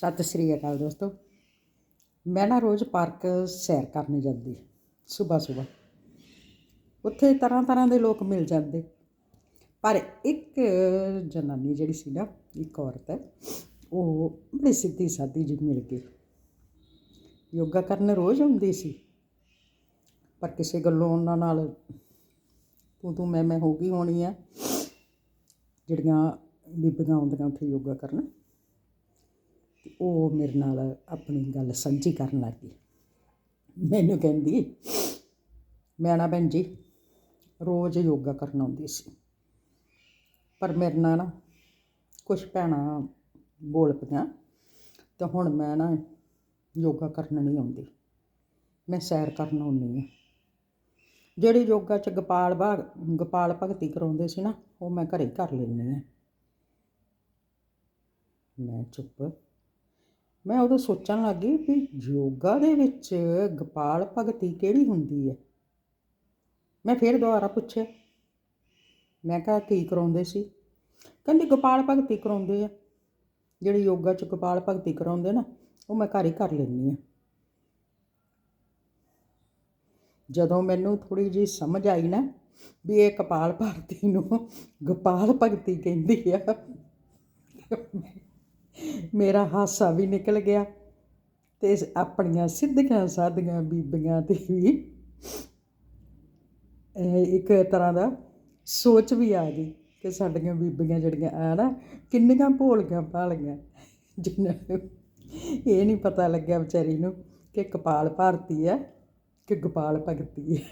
ਸਤਿ ਸ੍ਰੀ ਅਕਾਲ ਦੋਸਤੋ। ਮੈਂ ਨਾ ਰੋਜ਼ ਪਾਰਕ ਸੈਰ ਕਰਨ ਜਾਂਦੀ ਸਵੇਰ ਸਵੇਰ ਉੱਥੇ ਤਰ੍ਹਾਂ ਤਰ੍ਹਾਂ ਦੇ ਲੋਕ ਮਿਲ ਜਾਂਦੇ। ਪਰ ਇੱਕ ਜਨਾਨੀ ਜਿਹੜੀ ਸੀ ਨਾ, ਇੱਕ ਔਰਤ ਹੈ, ਉਹ ਬੜੀ ਸਿੱਧੀ ਸਾਦੀ ਜਿਹੀ ਮਿਲ ਗਈ। ਯੋਗਾ ਕਰਨ ਰੋਜ਼ ਆਉਂਦੀ ਸੀ। ਪਰ ਕਿਸੇ ਗੱਲੋਂ ਉਹਨਾਂ ਨਾਲ ਤੂੰ ਤੂੰ ਮੈਂ ਮੈਂ ਹੋ ਗਈ ਹੋਣੀ ਆ, ਜਿਹੜੀਆਂ ਬੀਬੀਆਂ ਆਉਂਦੀਆਂ ਉੱਥੇ ਯੋਗਾ ਕਰਨ। ਉਹ ਮੇਰੇ ਨਾਲ ਆਪਣੀ ਗੱਲ ਸਾਂਝੀ ਕਰਨ ਲੱਗ ਗਈ। ਮੈਨੂੰ ਕਹਿੰਦੀ ਮੈਂ ਨਾ ਭੈਣ ਜੀ, ਰੋਜ਼ ਯੋਗਾ ਕਰਨ ਆਉਂਦੀ ਸੀ। ਪਰ ਮੇਰੇ ਨਾਲ ਨਾ ਕੁਝ ਭੈਣਾਂ ਬੋਲ ਪਈਆਂ, ਤਾਂ ਹੁਣ ਮੈਂ ਨਾ ਯੋਗਾ ਕਰਨ ਨਹੀਂ ਆਉਂਦੀ। ਮੈਂ ਸੈਰ ਕਰਨ ਆਉਂਦੀ ਹਾਂ। ਜਿਹੜੀ ਯੋਗਾ ਚ ਗੋਪਾਲ ਬਾਗ, ਗੋਪਾਲ ਭਗਤੀ ਕਰਾਉਂਦੇ ਸੀ ਨਾ, ਉਹ ਮੈਂ ਘਰੇ ਕਰ ਲੈਂਦੀ ਹਾਂ। ਮੈਂ ਚੁੱਪ ਮੈਂ ਉਦੋਂ ਸੋਚਣ ਲੱਗੀ ਵੀ ਯੋਗਾ ਦੇ ਵਿੱਚ ਗੋਪਾਲ ਭਗਤੀ ਕਿਹੜੀ ਹੁੰਦੀ ਹੈ? ਮੈਂ ਫਿਰ ਦੁਬਾਰਾ ਪੁੱਛਿਆ। ਮੈਂ ਕਿਹਾ, ਕੀ ਕਰਾਉਂਦੇ ਸੀ? ਕਹਿੰਦੀ, ਗੋਪਾਲ ਭਗਤੀ ਕਰਾਉਂਦੇ ਆ। ਜਿਹੜੀ ਯੋਗਾ ਚ ਗੋਪਾਲ ਭਗਤੀ ਕਰਾਉਂਦੇ ਨਾ, ਉਹ ਮੈਂ ਘਰ ਹੀ ਕਰ ਲੈਂਦੀ ਹਾਂ। ਜਦੋਂ ਮੈਨੂੰ ਥੋੜੀ ਜੀ ਸਮਝ ਆਈ ਨਾ ਵੀ ਇਹ ਕਪਾਲ ਭਾਰਤੀ ਨੂੰ ਗੋਪਾਲ ਭਗਤੀ ਕਹਿੰਦੀ ਆ ਮੇਰਾ ਹਾਸਾ ਵੀ ਨਿਕਲ ਗਿਆ ਤੇ ਆਪਣੀਆਂ ਸਿੱਧੀਆਂ ਸਾਧੀਆਂ ਬੀਬੀਆਂ ਤੇ ਵੀ ਇੱਕ ਤਰ੍ਹਾਂ ਦਾ ਸੋਚ ਵੀ ਆ ਗਈ ਕਿ ਸਾਡੀਆਂ ਬੀਬੀਆਂ ਜਿਹੜੀਆਂ ਆ ਨਾ ਕਿੰਨੀਆਂ ਭੋਲੀਆਂ ਭਾਲੀਆਂ, ਜਿਨ੍ਹਾਂ ਨੂੰ ਇਹ ਨਹੀਂ ਪਤਾ ਲੱਗਿਆ ਵਿਚਾਰੀ ਨੂੰ ਕਿ ਕਪਾਲ ਭਾਰਤੀ ਹੈ, ਕਿ ਗੋਪਾਲ ਭਗਤੀ ਹੈ।